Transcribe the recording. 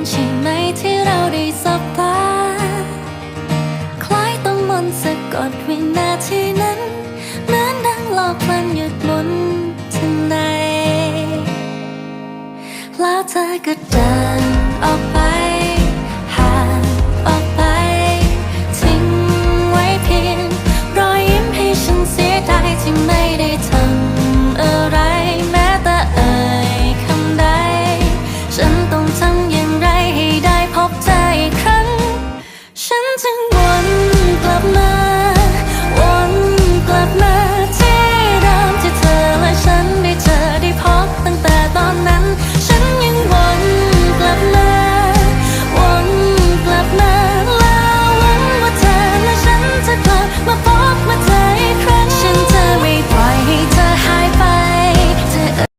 นใช่ไหมที่เราได้สบตาคล้ายต้องมนสะกดวินาทีนั้น เหมือนดังหลอกมันหยุดหมุนทางในแล้วเธอก็เดิน